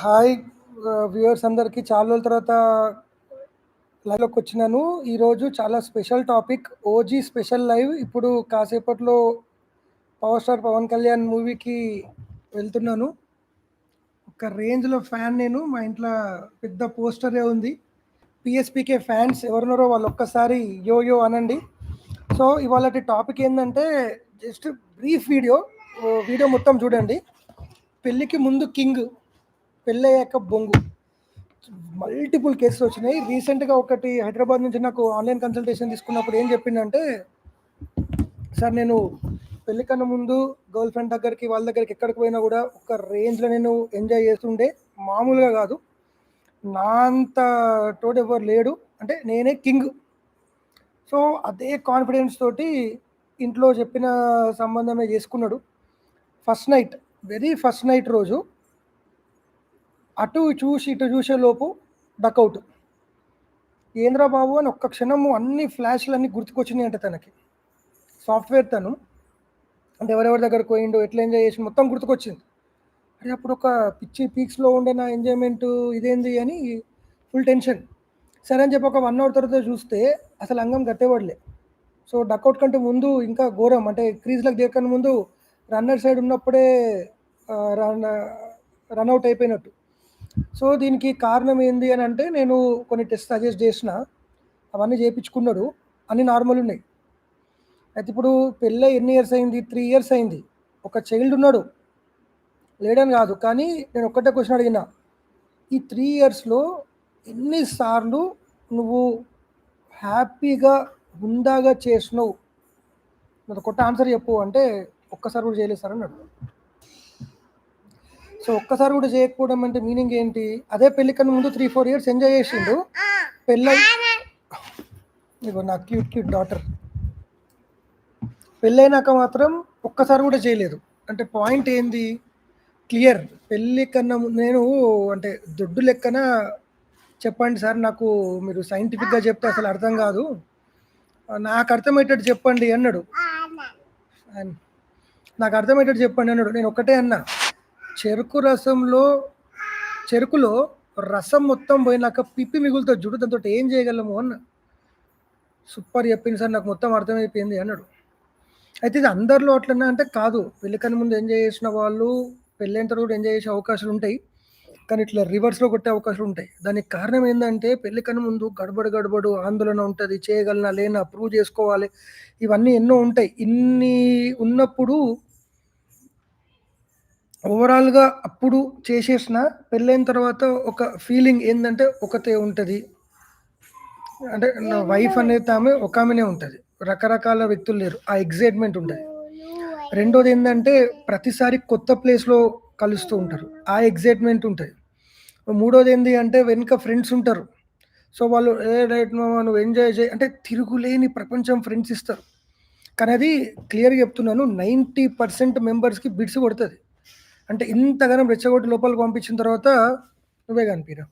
Hi viewers అందరికీ చాలా రోజుల తర్వాత లైవ్‌లోకి వచ్చినాను. ఈరోజు చాలా special topic 'OG special live' ఇప్పుడు కాసేపట్లో పవర్ స్టార్ పవన్ కళ్యాణ్ మూవీకి వెళ్తున్నాను. ఒక రేంజ్‌లో ఫ్యాన్ నేను. మా ఇంట్లో పెద్ద పోస్టరే ఉంది. పిఎస్పికే ఫ్యాన్స్ ఎవరున్నారో వాళ్ళు ఒక్కసారి యో యో అనండి. సో ఇవాళటి టాపిక్ ఏంటంటే జస్ట్ బ్రీఫ్ వీడియో. వీడియో మొత్తం చూడండి. పెళ్ళికి ముందు కింగ్, పెళ్ళయ్యాక బొంగు. మల్టిపుల్ కేసెస్ వచ్చినాయి. రీసెంట్‌గా ఒకటి హైదరాబాద్ నుంచి నాకు ఆన్‌లైన్ కన్సల్టేషన్ తీసుకున్నప్పుడు ఏం చెప్పిందంటే సార్ నేను పెళ్ళి కన్నా ముందు గర్ల్ ఫ్రెండ్ దగ్గరికి, వాళ్ళ దగ్గరికి ఎక్కడికి పోయినా కూడా ఒక రేంజ్‌లో నేను ఎంజాయ్ చేస్తుండే. మామూలుగా కాదు. నా అంత తోడు ఎవరు లేడు. అంటే నేనే కింగ్. సో అదే కాన్ఫిడెన్స్ తోటి ఇంట్లో చెప్పిన సంబంధమే చేసుకున్నాడు. First night, very first night రోజు అటు చూసి, ఇటు చూసేలోపు డకౌట్. ఏంద్రా బాబు అని ఒక్క క్షణము అన్ని ఫ్లాష్‌లన్నీ గుర్తుకొచ్చినాయంట తనకి. సాఫ్ట్‌వేర్ తను. అంటే ఎవరెవరి దగ్గర పోయిండు, ఎట్లా ఎంజాయ్ చేసి మొత్తం గుర్తుకొచ్చింది. అరే అప్పుడు ఒక పిచ్చి పీక్స్‌లో ఉండే నా ఎంజాయ్‌మెంట్ ఇదేంది అని ఫుల్ టెన్షన్. సరే అని చెప్పి ఒక వన్ అవర్ తర్వాత చూస్తే అసలు అంగం గట్టేవాడులే. సో డకౌట్ కంటే ముందు ఇంకా ఘోరం. అంటే క్రీజ్లకు దిగకన్నా ముందు రన్నర్ సైడ్ ఉన్నప్పుడే రన్ రన్అట్ అయిపోయినట్టు. సో దీనికి కారణం ఏంది అని అంటే నేను కొన్ని టెస్ట్ సజెస్ట్ చేసిన. అవన్నీ చేపించుకున్నాడు. అన్ని నార్మల్ ఉన్నాయి. అయితే ఇప్పుడు పెళ్ళి ఎన్ని ఇయర్స్ అయింది? త్రీ ఇయర్స్ అయింది. ఒక చైల్డ్ ఉన్నాడు. లేడని కాదు. కానీ నేను ఒక్కటే క్వశ్చన్ అడిగినా. ఈ త్రీ ఇయర్స్‌లో ఎన్నిసార్లు నువ్వు హ్యాపీగా, హుందాగా చేసినవు? నాకు కొట్ట ఆన్సర్ చెప్పు అంటే ఒక్కసారి కూడా చేయలేదు సార్ అన్నాడు. సో ఒక్కసారి కూడా చేయకపోవడం అంటే మీనింగ్ ఏంటి? అదే పెళ్ళి కన్నా ముందు 3, 4 ఇయర్స్ ఎంజాయ్ చేసిండు. పెళ్ళై ఇగో నా క్యూట్ క్యూట్ డాటర్. పెళ్ళైనాక మాత్రం ఒక్కసారి కూడా చేయలేదు. అంటే పాయింట్ ఏంది? క్లియర్. పెళ్ళి కన్నా నేను అంటే దొడ్డు లెక్కన చెప్పండి సార్ నాకు మీరు సైంటిఫిక్‌గా చెప్తే అసలు అర్థం కాదు. నాకు అర్థమయ్యేటట్టు చెప్పండి అన్నాడు. అన్ నాకు అర్థమయ్యేటట్టు చెప్పండి అన్నాడు. నేను ఒక్కటే అన్నా. చెరుకు రసంలో చెరుకులో రసం మొత్తం పోయినాక పిప్పి మిగులుతో చూడు దాంతో ఏం చేయగలము అన్న సూపర్ చెప్పింది సార్ నాకు మొత్తం అర్థమైపోయింది అన్నాడు. అయితే ఇది అందరిలో అట్లన్నా అంటే కాదు. పెళ్ళికని ముందు ఎంజాయ్ చేసిన వాళ్ళు పెళ్ళైన తర్వాత కూడా ఎంజాయ్ చేసే అవకాశాలు ఉంటాయి. కానీ ఇట్లా రివర్స్‌లో కొట్టే అవకాశాలు ఉంటాయి. దానికి కారణం ఏంటంటే పెళ్ళి కన్నా ముందు గడబడు గడబడు ఆందోళన ఉంటుంది చేయగలనా? లేనా? ప్రూవ్ చేసుకోవాలి. ఇవన్నీ ఎన్నో ఉంటాయి. ఇన్ని ఉన్నప్పుడు ఓవరాల్‌గా అప్పుడు చేసేసిన పెళ్ళైన తర్వాత ఒక ఫీలింగ్ ఏందంటే ఒకతే ఉంటది. అంటే నా వైఫ్ అనేది ఆమె ఒకామెనే ఉంటది. రకరకాల వ్యక్తులు లేరు. ఆ ఎక్సైట్‌మెంట్ ఉంటది. రెండోది ఏందంటే ప్రతిసారి కొత్త ప్లేస్‌లో కలుస్తూ ఉంటారు. ఆ ఎక్సైట్‌మెంట్ ఉంటది. మూడోది ఏంది అంటే వెనుక ఫ్రెండ్స్ ఉంటారు. సో వాళ్ళు ఏ రైట్ నువ్వు ఎంజాయ్ చేయి అంటే తిరుగులేని ప్రపంచం ఫ్రెండ్స్ ఇస్తారు. కానీ అది క్లియర్‌గా చెప్తున్నాను 90% మెంబర్స్‌కి బిడ్స్ కొడతది. అంటే ఇంతగానం రెచ్చగొట్టి లోపలికి పంపించిన తర్వాత నువ్వే కనిపియరా.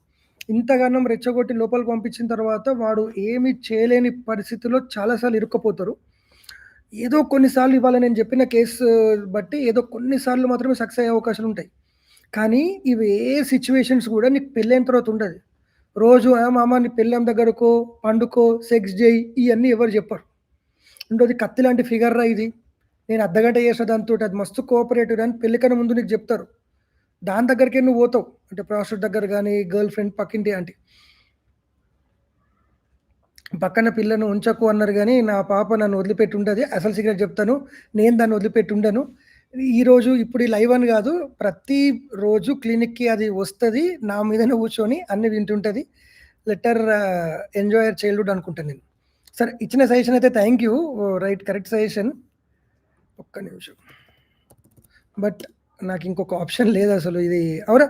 ఇంతగానం రెచ్చగొట్టి లోపలికి పంపించిన తర్వాత వాడు ఏమి చేయలేని పరిస్థితిలో చాలాసార్లు ఇరుక్కుపోతారు ఇరుక్కపోతారు. ఏదో కొన్నిసార్లు ఇవాళ నేను చెప్పిన కేసు బట్టి ఏదో కొన్నిసార్లు మాత్రమే సక్సెస్ అయ్యే అవకాశాలు ఉంటాయి. కానీ ఇవి ఏ సిచ్యువేషన్స్ కూడా నీకు పెళ్ళైన తర్వాత ఉండదు. రోజు ఆ మామ నీ పెళ్ళాం దగ్గరకో, పండుకో, సెక్స్ జెయి ఇవన్నీ ఎవరు చెప్పరు. రెండోది కత్తి లాంటి ఫిగర్‌రా ఇది. నేను అర్ధగంట చేసిన దాంతో అది మస్తు కోఆపరేటివ్ అని పెళ్ళికన ముందు నీకు చెప్తారు. దాని దగ్గరికే నువ్వు పోతావు. అంటే ప్రాస్టిట్యూట్ దగ్గర కానీ గర్ల్ ఫ్రెండ్ పక్కింటి అంటే పక్కన పిల్లను ఉంచకు అన్నారు కానీ నా పాప నన్ను వదిలిపెట్టి ఉండదు అసలు సిగరెట్ చెప్తాను. నేను దాన్ని వదిలిపెట్టి ఉండను. ఈరోజు ఇప్పుడు ఈ లైవ్ అని కాదు. ప్రతి రోజు క్లినిక్‌కి అది వస్తుంది నా మీదనే కూర్చొని అన్ని వింటుంటుంది లెటర్ ఎంజాయర్ చైల్డ్‌హుడ్ అనుకుంటాను నేను. సరే ఇచ్చిన సజెషన్ అయితే thank you. Right correct suggestion. ఒక్క నిమిషం. బట్ నాకు ఇంకొక ఆప్షన్ లేదసలు ఇది అవురా?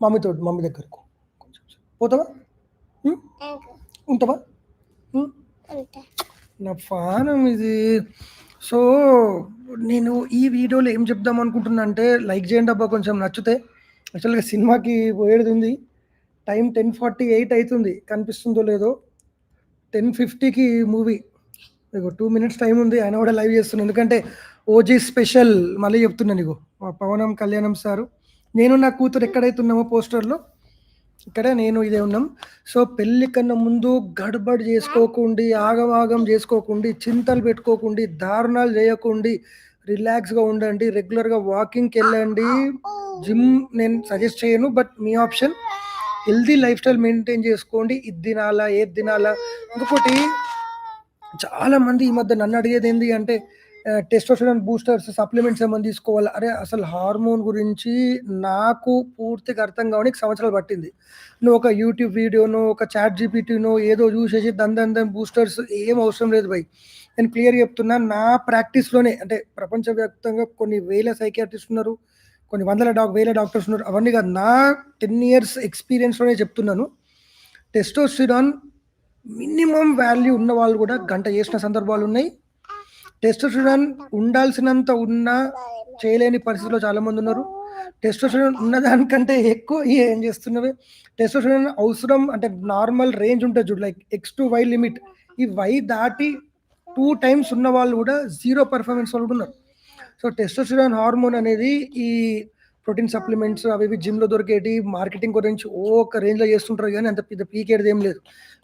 మమ్మీతోటి మమ్మీ దగ్గరకు. పోతావా? ఉంటావా? నా పానం ఇది. సో, నేను ఈ వీడియోలో ఏం చెప్దాం అనుకుంటున్నా అంటే లైక్ చేయండి అబ్బా కొంచెం నచ్చితే. యాక్చువల్‌గా సినిమాకి పోయేడుంది. టైం 10:48 అయితుంది. కనిపిస్తుందో లేదో. 10:50కి మూవీ. ఇగో 2 మినిట్స్ టైం ఉంది. అయినా కూడా లైవ్ చేస్తున్నా. ఎందుకంటే ఓజీ స్పెషల్ మళ్ళీ చెప్తున్నా నీకు. పవనం కళ్యాణం సారు నేను నా కూతురు ఎక్కడైతే ఉన్నామో పోస్టర్‌లో, ఇక్కడ నేను ఇదే ఉన్నాం. సో, పెళ్ళి కన్నా ముందు గడబడి చేసుకోకుండి, ఆగమాగం చేసుకోకుండి, చింతలు పెట్టుకోకుండి, దారుణాలు చేయకుండా రిలాక్స్‌గా ఉండండి. రెగ్యులర్‌గా వాకింగ్కి వెళ్ళండి జిమ్ నేను సజెస్ట్ చేయను. But me option. Healthy life style maintain చేసుకోండి. ఇది తినాలా? ఏది తినాలా? ఇంకొకటి చాలామంది ఈ మధ్య నన్ను అడిగేది ఏంటి అంటే టెస్టోస్టెరాన్ బూస్టర్స్, సప్లిమెంట్స్ ఏమైనా తీసుకోవాలి అరే! అసలు హార్మోన్ గురించి నాకు పూర్తిగా అర్థం కావడానికి సంవత్సరాలు పట్టింది. నువ్వు ఒక యూట్యూబ్ వీడియోనో, ఒక చాట్ జీపీటీనో ఏదో చూసేసి దన్ బూస్టర్స్ ఏం అవసరం లేదు భయ్. నేను క్లియర్‌గా చెప్తున్నా. నా ప్రాక్టీస్‌లోనే అంటే ప్రపంచవ్యాప్తంగా కొన్ని వేల సైకియాట్రిస్ట్ ఉన్నారు. కొన్ని వందల డాక్ వేల డాక్టర్స్ ఉన్నారు. అవన్నీ కాదు. నా 10 ఇయర్స్ ఎక్స్‌పీరియన్స్‌లోనే చెప్తున్నాను. టెస్టోస్టిరాన్ మినిమమ్ వాల్యూ ఉన్న వాళ్ళు కూడా గంట చేసిన సందర్భాలు ఉన్నాయి టెస్టోస్టెరాన్ ఉండాల్సినంత ఉన్నా చేయలేని పరిస్థితిలో చాలామందున్నారు. టెస్టోస్టెరాన్ ఉన్నదానికంటే ఎక్కువ ఏం చేస్తున్నవే టెస్టోస్టెరాన్ అవసరం అంటే నార్మల్ రేంజ్ ఉంటుంది చూడు like X to Y limit. ఈ వై దాటి టూ టైమ్స్ ఉన్న వాళ్ళు కూడా జీరో పర్ఫార్మెన్స్ వాళ్ళు ఉన్నారు. సో, టెస్టోస్టెరాన్ హార్మోన్ అనేది ఈ ప్రోటీన్ సప్లిమెంట్స్ అవి ఇవి జిమ్‌లో దొరికేటి మార్కెటింగ్ గురించి ఓ ఒక రేంజ్‌లో చేస్తుంటారు కానీ అంత పెద్ద పీకేడిది ఏం లేదు.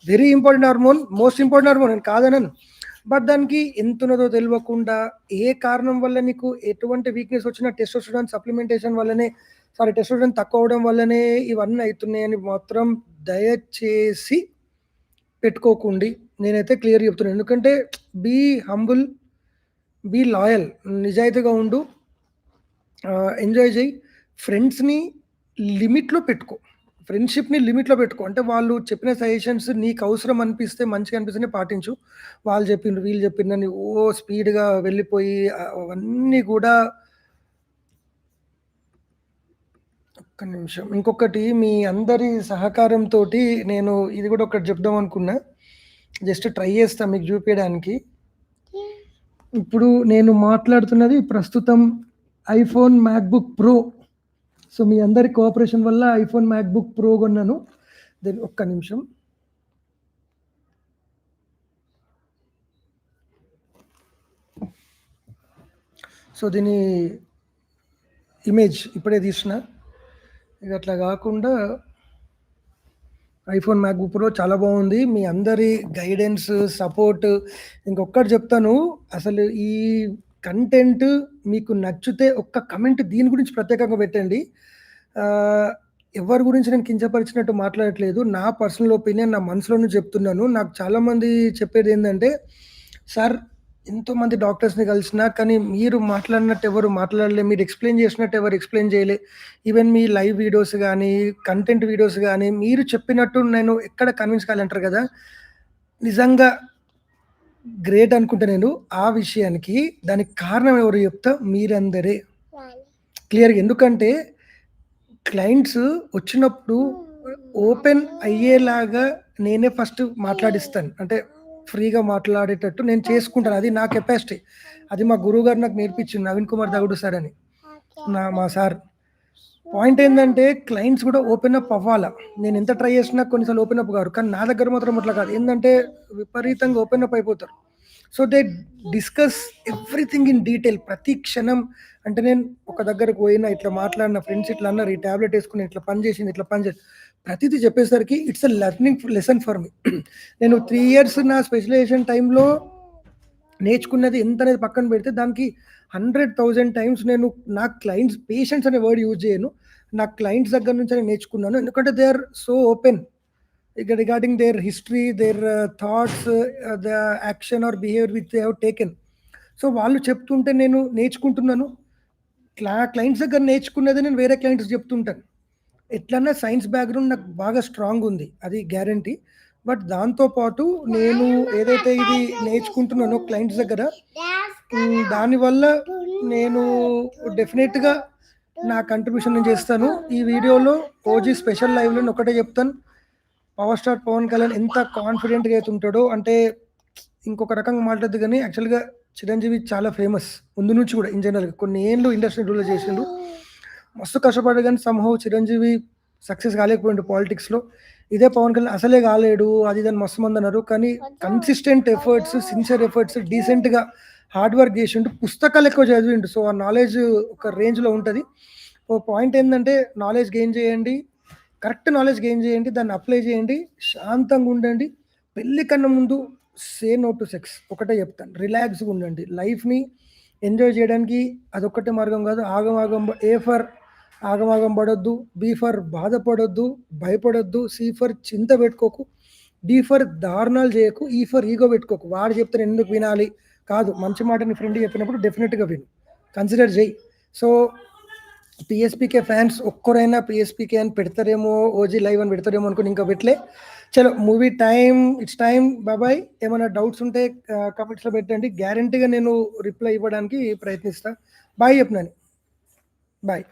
Very important hormone. Most important hormone నేను కాదనను. బట్ దానికి ఎంత ఉన్నదో తెలియకుండా ఏ కారణం వల్ల నీకు ఎటువంటి వీక్‌నెస్ వచ్చినా టెస్టోస్టెరాన్ సప్లిమెంటేషన్ వల్లనే సారీ టెస్టోస్టెరాన్ తక్కువ అవ్వడం వల్లనే ఇవన్నీ అవుతున్నాయని మాత్రం దయచేసి పెట్టుకోకుండి. నేనైతే క్లియర్ చెప్తున్నాను. ఎందుకంటే బీ హంబుల్, బీ లాయల్. నిజాయితీగా ఉండు. ఎంజాయ్ చేయి ఫ్రెండ్స్‌ని లిమిట్‌లో పెట్టుకో. ఫ్రెండ్‌షిప్‌ని లిమిట్‌లో పెట్టుకో. అంటే వాళ్ళు చెప్పిన సజెషన్స్ నీకు అవసరం అనిపిస్తే మంచిగా అనిపిస్తేనే పాటించు. వాళ్ళు చెప్పిండ్రు, వీళ్ళు చెప్పిండ్రని ఓ స్పీడ్‌గా వెళ్ళిపోయి ఆహ్, అవన్నీ కూడా ఒక్క నిమిషం. ఇంకొకటి మీ అందరి సహకారంతోటి నేను ఇది కూడా ఒకటి చెప్దాం అనుకున్నా. జస్ట్ ట్రై చేస్తా మీకు చూపియడానికి. ఇప్పుడు నేను మాట్లాడుతున్నది ప్రస్తుతం ఐఫోన్ మ్యాక్‌బుక్ ప్రో. సో, మీ అందరి కోఆపరేషన్ వల్ల ఐఫోన్ మ్యాక్‌బుక్ ప్రో కొన్నాను. దెన్ ఒక్క నిమిషం. సో, దీని ఇమేజ్ ఇప్పుడే తీసిన. ఇక అట్లా కాకుండా ఐఫోన్ మ్యాక్‌బుక్ ప్రో చాలా బాగుంది. మీ అందరి గైడెన్స్, సపోర్ట్ ఇంకొకటి చెప్తాను. అసలు ఈ కంటెంట్ మీకు నచ్చితే ఒక్క కమెంట్ దీని గురించి ప్రత్యేకంగా పెట్టండి. ఎవరి గురించి నేను కించపరిచినట్టు మాట్లాడట్లేదు. నా పర్సనల్ ఒపీనియన్ నా మనసులోనే చెప్తున్నాను. నాకు చాలామంది చెప్పేది ఏంటంటే సార్ ఎంతోమంది డాక్టర్స్‌ని కలిసినా కానీ మీరు మాట్లాడినట్టు ఎవరు మాట్లాడలే. మీరు ఎక్స్‌ప్లెయిన్ చేసినట్టు ఎవరు ఎక్స్‌ప్లెయిన్ చేయలే. ఈవెన్ మీ లైవ్ వీడియోస్ కానీ కంటెంట్ వీడియోస్ కానీ మీరు చెప్పినట్టు నేను ఎక్కడ కన్విన్స్ కాలేంటారు కదా! నిజంగా గ్రేట్ అనుకుంటా నేను. ఆ విషయానికి దానికి కారణం ఎవరు చెప్తా మీరందరే. క్లియర్‌గా ఎందుకంటే క్లయింట్స్ వచ్చినప్పుడు ఓపెన్ అయ్యేలాగా నేనే ఫస్ట్ మాట్లాడిస్తాను. అంటే ఫ్రీగా మాట్లాడేటట్టు నేను చేసుకుంటాను. అది నా కెపాసిటీ. అది మా గురువు గారు నాకు నేర్పించింది. నవీన్ కుమార్ దగుడు సార్ అని. నా మా సార్. పాయింట్ ఏంటంటే క్లయింట్స్ కూడా ఓపెన్ అప్ అవ్వాలా. నేను ఎంత ట్రై చేసినా కొన్నిసార్లు ఓపెన్ అప్ కారు. కానీ నా దగ్గర మాత్రం అట్లా కాదు. ఏంటంటే విపరీతంగా ఓపెన్ అప్ అయిపోతారు. So, they discuss everything in detail ప్రతి క్షణం అంటే నేను ఒక దగ్గరకు పోయినా ఇట్లా మాట్లాడిన ఫ్రెండ్స్ ఇట్లా అన్నారు. ఈ టాబ్లెట్ వేసుకుని ఇట్లా పని చేసింది, ఇట్లా పని చేసింది. ప్రతీది చెప్పేసరికి it's a learning lesson for me. నేను త్రీ ఇయర్స్ నా స్పెషలైజేషన్ టైంలో నేర్చుకున్నది ఎంత అనేది పక్కన పెడితే దానికి 100,000 టైమ్స్ నేను నా క్లయింట్స్ పేషెంట్స్ అనే వర్డ్ యూజ్ చేయను. నా క్లయింట్స్ దగ్గర నుంచి నేను నేర్చుకున్నాను. ఎందుకంటే దే ఆర్ సో ఓపెన్. ఇక regarding their history, their uh, thoughts, uh, the action or behaviour which they have taken. So, వాళ్ళు చెప్తుంటే నేను నేర్చుకుంటున్నాను. క్లా క్లయింట్స్ దగ్గర నేర్చుకున్నది నేను వేరే క్లయింట్స్ చెప్తుంటాను. ఎట్లన్నా సైన్స్ బ్యాక్‌గ్రౌండ్ నాకు బాగా స్ట్రాంగ్ ఉంది. అది గ్యారంటీ. బట్ దాంతో పాటు నేను ఏదైతే ఇది నేర్చుకుంటున్నానో క్లయింట్స్ దగ్గర దానివల్ల నేను డెఫినెట్గా నా కంట్రిబ్యూషన్ నేను చేస్తాను. ఈ వీడియోలో ఓజీ స్పెషల్ లైవ్‌లో నేను ఒకటే చెప్తాను. పవర్ స్టార్ పవన్ కళ్యాణ్ ఎంత కాన్ఫిడెంట్‌గా అయితే ఉంటాడో అంటే ఇంకొక రకంగా మాట్లాడదు కానీ యాక్చువల్‌గా చిరంజీవి చాలా ఫేమస్. ముందు నుంచి కూడా ఇన్ జనరల్‌గా కొన్ని ఏళ్ళు ఇండస్ట్రీ రూల్ చేసిండు. మస్తు కష్టపడ్డాడు కానీ సంహవ్ చిరంజీవి సక్సెస్ కాలేకపోయిండు పాలిటిక్స్‌లో. ఇదే పవన్ కళ్యాణ్ అసలే కాలేడు. అది దాన్ని మస్తు మంది అన్నారు. కానీ కన్సిస్టెంట్ ఎఫర్ట్స్, సిన్సియర్ ఎఫర్ట్స్ డీసెంట్‌గా హార్డ్ వర్క్ చేసిండు. పుస్తకాలు ఎక్కువ చదివిండు. సో, ఆ నాలెడ్జ్ ఒక రేంజ్‌లో ఉంటుంది. ఓ పాయింట్ ఏంటంటే నాలెడ్జ్ గెయిన్ చేయండి. కరెక్ట్ నాలెడ్జ్ గెయిన్ చేయండి. దాన్ని అప్లై చేయండి. శాంతంగా ఉండండి. పెళ్ళి కన్నా ముందు సే నో టు సెక్స్. ఒకటే చెప్తాను. రిలాక్స్గా ఉండండి. లైఫ్ని ఎంజాయ్ చేయడానికి అదొక్కటే మార్గం కాదు. ఆగమాగం ఏ ఫర్ ఆగమాగం పడొద్దు. బీ ఫర్ బాధపడొద్దు. భయపడొద్దు. సి ఫర్ చింత పెట్టుకోకు. డి ఫర్ దారుణాలు చేయకు. ఈ ఫర్ ఈగో పెట్టుకోకు. వాడు చెప్తాను ఎందుకు వినాలి? కాదు మంచి మాట నీ ఫ్రెండ్ చెప్పినప్పుడు డెఫినెట్గా విను. కన్సిడర్ చేయి. సో పిఎస్పీకే ఫ్యాన్స్ ఒక్కరైనా పిఎస్పీకే అని పెడతారేమో ఓజీ లైవ్ అని పెడతారేమో అనుకుని ఇంకా పెట్టలే. చలో మూవీ టైం ఇట్స్ టైం బాబాయ్ ఏమైనా డౌట్స్ ఉంటే కమెంట్స్లో పెట్టండి. గ్యారంటీగా నేను రిప్లై ఇవ్వడానికి ప్రయత్నిస్తా. బాయ్ చెప్పినాను బాయ్